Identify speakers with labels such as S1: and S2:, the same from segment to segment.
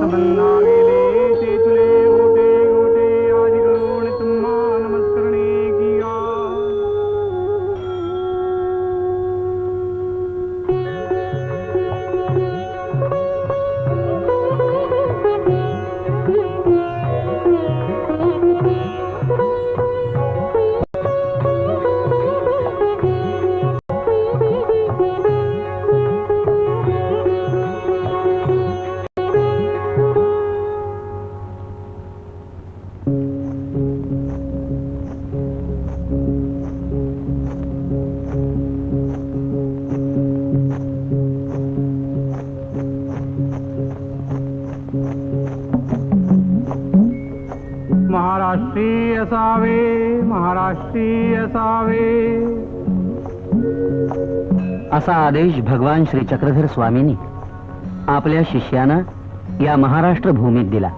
S1: समन्ना महाराष्ट्री असावे महाराष्ट्री असावे.
S2: असा आदेश भगवान श्री चक्रधर स्वामींनी आपल्या शिष्याना या महाराष्ट्र भूमीत दिला.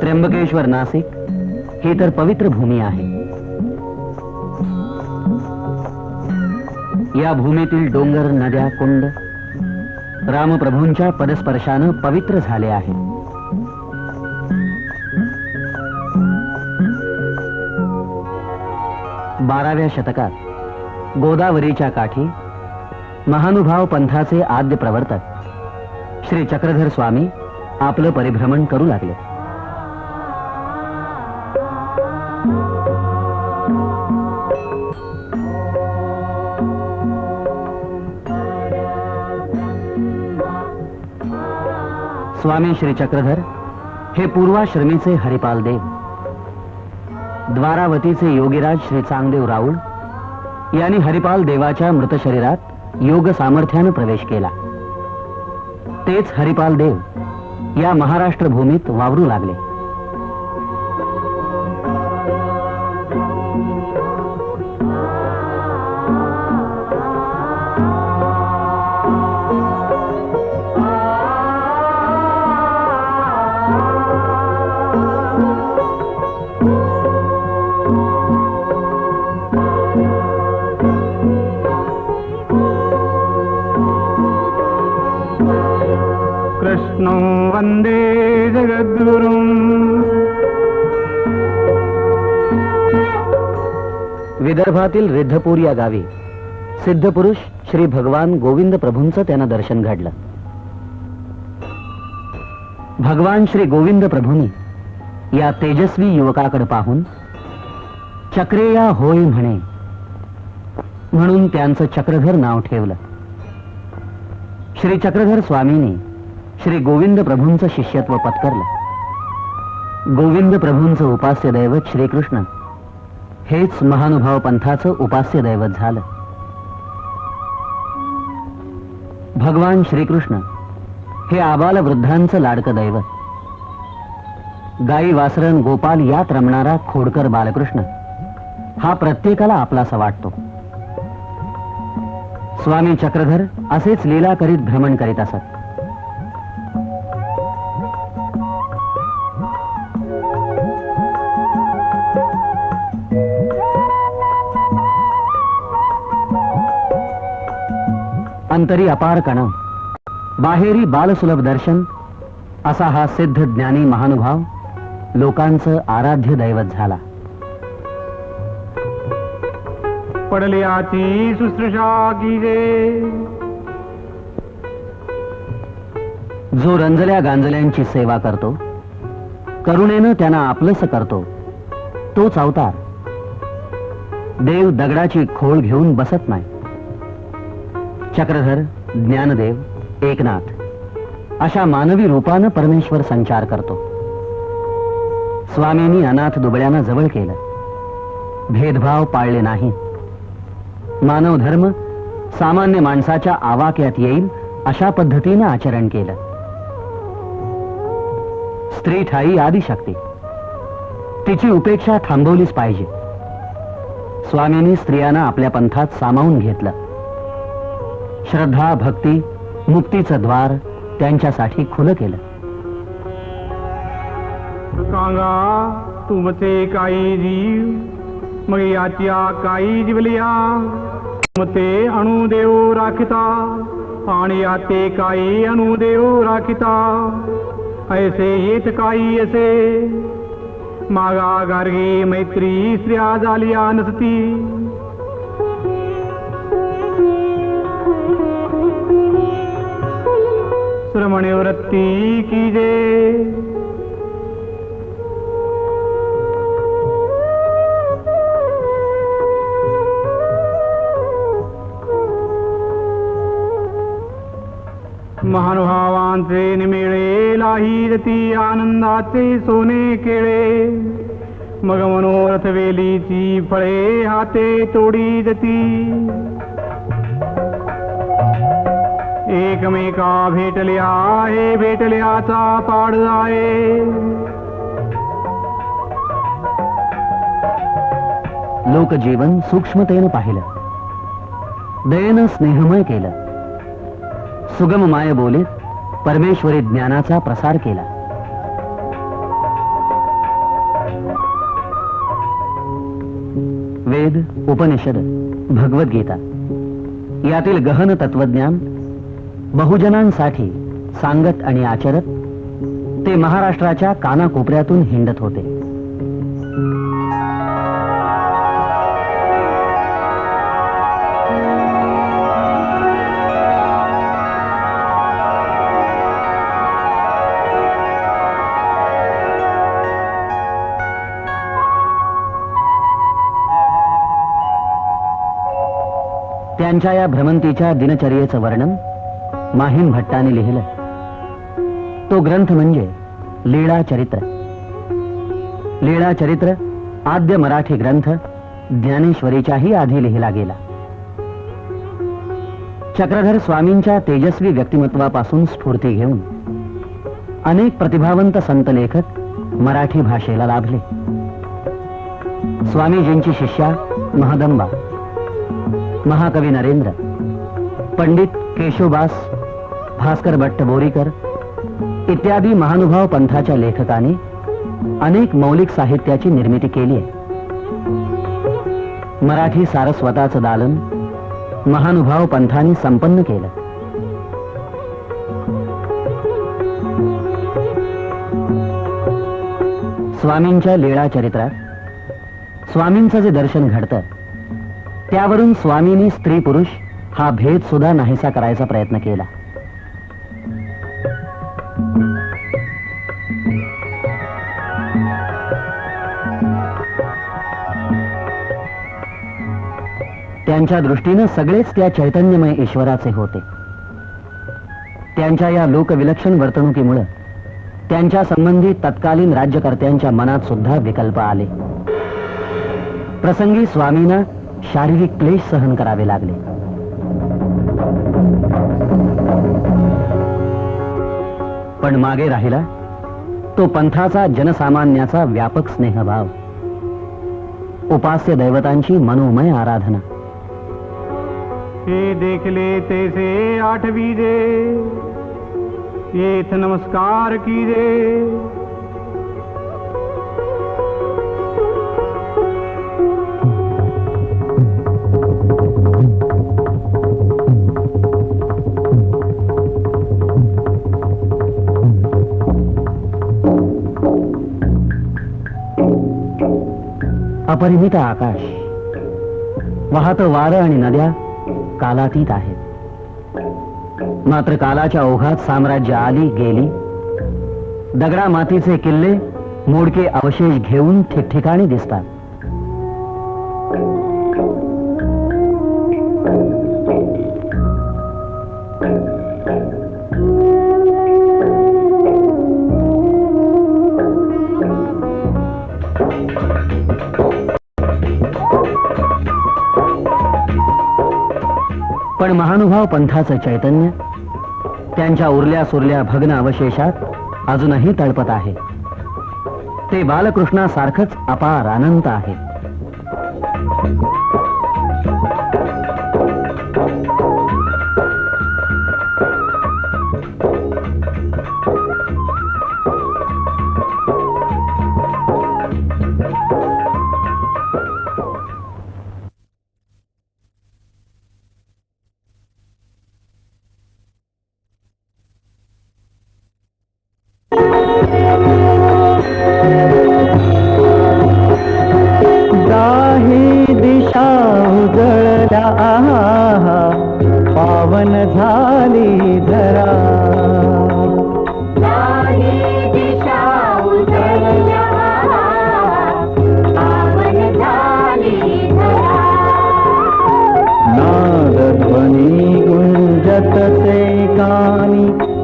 S2: त्र्यंबकेश्वर नाशिक ही तर पवित्र भूमी आहे. या भूमीतील डोंगर नद्या कुंड रामप्रभूंच्या पदस्पर्शानं पवित्र झाले आहे बाराव्या शतकात गोदावरीच्या काठी महानुभाव पंथाचे आद्य प्रवर्तक श्री चक्रधर स्वामी आपलं परिभ्रमण करू लागले. स्वामी श्री चक्रधर हे पूर्वाश्रमीचे हरिपाल देव द्वारावतीचे योगीराज श्री चांगदेव राऊळ यांनी हरिपाल देवाच्या मृत शरीरात योग सामर्थ्यानं प्रवेश केला. तेच हरिपाल देव या महाराष्ट्र भूमीत वावरू लागले. विदर्भातील रिद्धपूर या गावी सिद्ध पुरुष श्री भगवान गोविंद प्रभूंचं त्यांना दर्शन घडलं. भगवान श्री गोविंद प्रभूंनी या तेजस्वी युवकाकडे पाहून चक्रेया होय म्हणे. म्हणून त्यांचं चक्रधर नाव ठेवलं. श्री चक्रधर स्वामींनी श्री गोविंद प्रभूंचं शिष्यत्व पत्करलं. गोविंद प्रभूंचं उपास्य दैवत श्रीकृष्ण हेच महानुभाव पंथाचं उपास्य दैवत झालं. भगवान श्रीकृष्ण हे आबाल वृद्धांचं लाडकं दैवत. गाई वासरण गोपाल यात रमणारा खोडकर बालकृष्ण हा प्रत्येकाला आपलासा वाटतो. स्वामी चक्रधर असेच लीला करीत भ्रमण करीत असत. अंतरी अपार कण. बाहेरी बालसुलभ दर्शन असा हा सिद्ध ज्ञानी महानुभाव लोकांचं आराध्य दैवत झाला.
S1: पडल्याची शुश्रूषा कीजे
S2: जो रंजल्या गांजल्यांची सेवा करतो करुणेनं त्यांना आपलंस करतो तोच अवतार. देव दगडाची खोळ घेऊन बसत नाही. चक्रधर ज्ञानदेव एकनाथ अशा मानवी रूपानं परमेश्वर संचार करतो. स्वामींनी अनाथ दुबळ्यांना जवळ केलं. भेदभाव पाळले नाही. मानव धर्म सामान्य माणसाच्या आवाक्यात येईल अशा पद्धतीनं आचरण केलं. स्त्री ठाई आदिशक्ती. तिची उपेक्षा थांबवलीच पाहिजे. स्वामींनी स्त्रियांना आपल्या पंथात सामावून घेतलं. श्रद्धा भक्ती मुक्तीचं द्वार त्यांच्यासाठी खुलं केलं.
S1: सांगा तुमचे काही जीव मग याच्या काही जीवलिया तुमचे अणुदेव राखिता आणि याते काही अनुदेव राखिता ऐसे येत काही असे. मागा गार्गे मैत्री स्त्रिया झालिया नसती श्रमणे वृत्ती की जे महानुभावांचे निमिळे लाही जती आनंदाचे सोने केळे मग मनोरथ वेलीची फळे हाते तोडी जती एकमेका भेटल्या हे भेटल्याचा पाड आहे.
S2: लोकजीवन सूक्ष्मतेनं पाहिलं. दयेनं स्नेहमय केलं. सुगम माय बोलीत परमेश्वरी ज्ञानाचा प्रसार केला. वेद उपनिषद भगवद्गीता यातील गहन तत्वज्ञान बहुजनांसाठी सांगत आणि आचरत ते महाराष्ट्राच्या कानाकोपऱ्यातून हिंडत होते. त्यांच्या या भ्रमंतीच्या दिनचर्येचं वर्णन माहीम भट्टाने लिहिलं. तो ग्रंथ म्हणजे लीळा चरित्र. लीळा चरित्र आद्य मराठी ग्रंथ ज्ञानेश्वरीच्याही आधी लिहिला गेला. चक्रधर स्वामींच्या तेजस्वी व्यक्तिमत्वापासून स्फूर्ती घेऊन अनेक प्रतिभावंत संत लेखक मराठी भाषेला लाभले. स्वामीजींची शिष्या महदंबा महाकवी नरेंद्र पंडित केशोबास भास्कर भट्ट बोरीकर इत्यादी महानुभाव पंथाच्या लेखकांनी अनेक मौलिक साहित्याची निर्मिती केली आहे. मराठी सारस्वताचं दालन महानुभाव पंथाने संपन्न केलं. स्वामींच्या लीळा चरित्रात स्वामींचं जे दर्शन घडतं त्यावरून स्वामींनी स्त्री पुरुष हा भेद सुद्धा नाहीसा करायचा प्रयत्न केला. त्यांच्या दृष्टीनं सगळेच त्या चैतन्यमय ईश्वराचे होते. त्यांच्या या लोकविलक्षण वर्तणुकीमुळं त्यांच्या संबंधी तत्कालीन राज्यकर्त्यांच्या मनात सुद्धा विकल्प आले. प्रसंगी स्वामींना शारीरिक क्लेश सहन करावे लागले. पण मागे राहिला तो पंथाचा जनसामान्याचा व्यापक स्नेहभाव. उपास्य दैवतांची मनोमय आराधना.
S1: ये देख लेते से आठ बीजे ये थ नमस्कार कीजे।
S2: अपरिमित आकाश। वाहत तो आणि नद्या। कालातीत आहेत. मात्र कालाच्या ओघात साम्राज्य आली गेली. दगडा मातीचे किल्ले मोडके अवशेष घेऊन ठिकठिकाणी दिसतात. पण महानुभाव पंथाचं चैतन्य. त्यांच्या उरल्या सुरल्या भग्न अवशेषात अजूनही तळपत आहे. ते बालकृष्णासारखंच अपार अनंत आहे.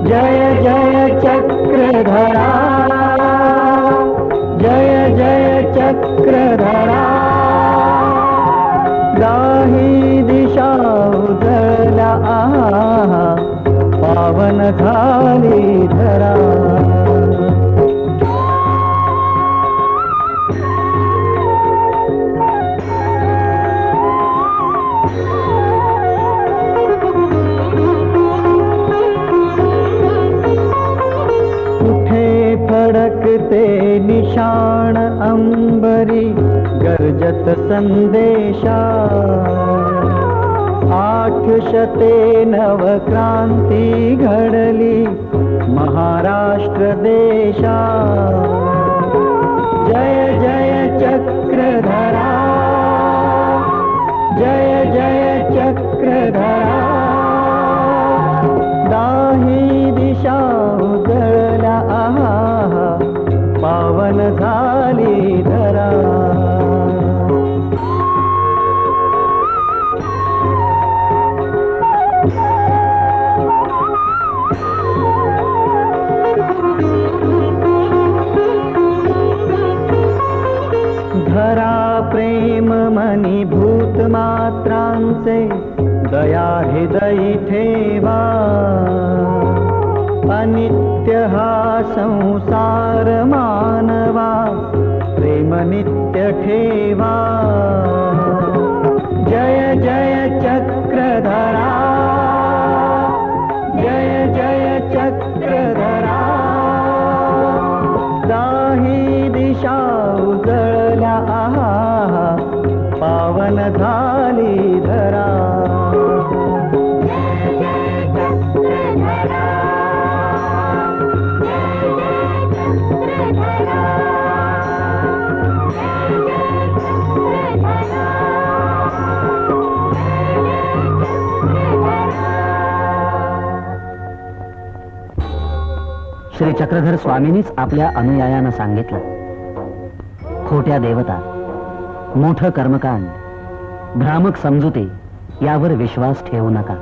S3: जय जय चक्रधरा। जय जय चक्रधरा। दाही दिशा उदला आहा पावन झाली धरा। क्षाण अम्बरि गर्जत सन्देशा आख्यशते नवक्रान्ति घडली महाराष्ट्रदेशा जय जय चक्रधरा। मात्रांचे दया हृदयी ठेवा. अनित्य हा संसार मानवा प्रेम नित्य ठेवा श्री चक्रधर स्वामींनीच आपल्या अनुयायांना सांगितलं. खोट्या देवता मोठं कर्मकांड भ्रामक समजुते यावर विश्वास ठेवू नका.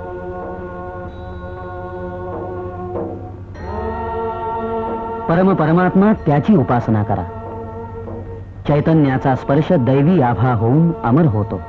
S3: परम परमात्मा त्याची उपासना करा. चैतन्याचा स्पर्श दैवी आभा होऊन अमर होतो.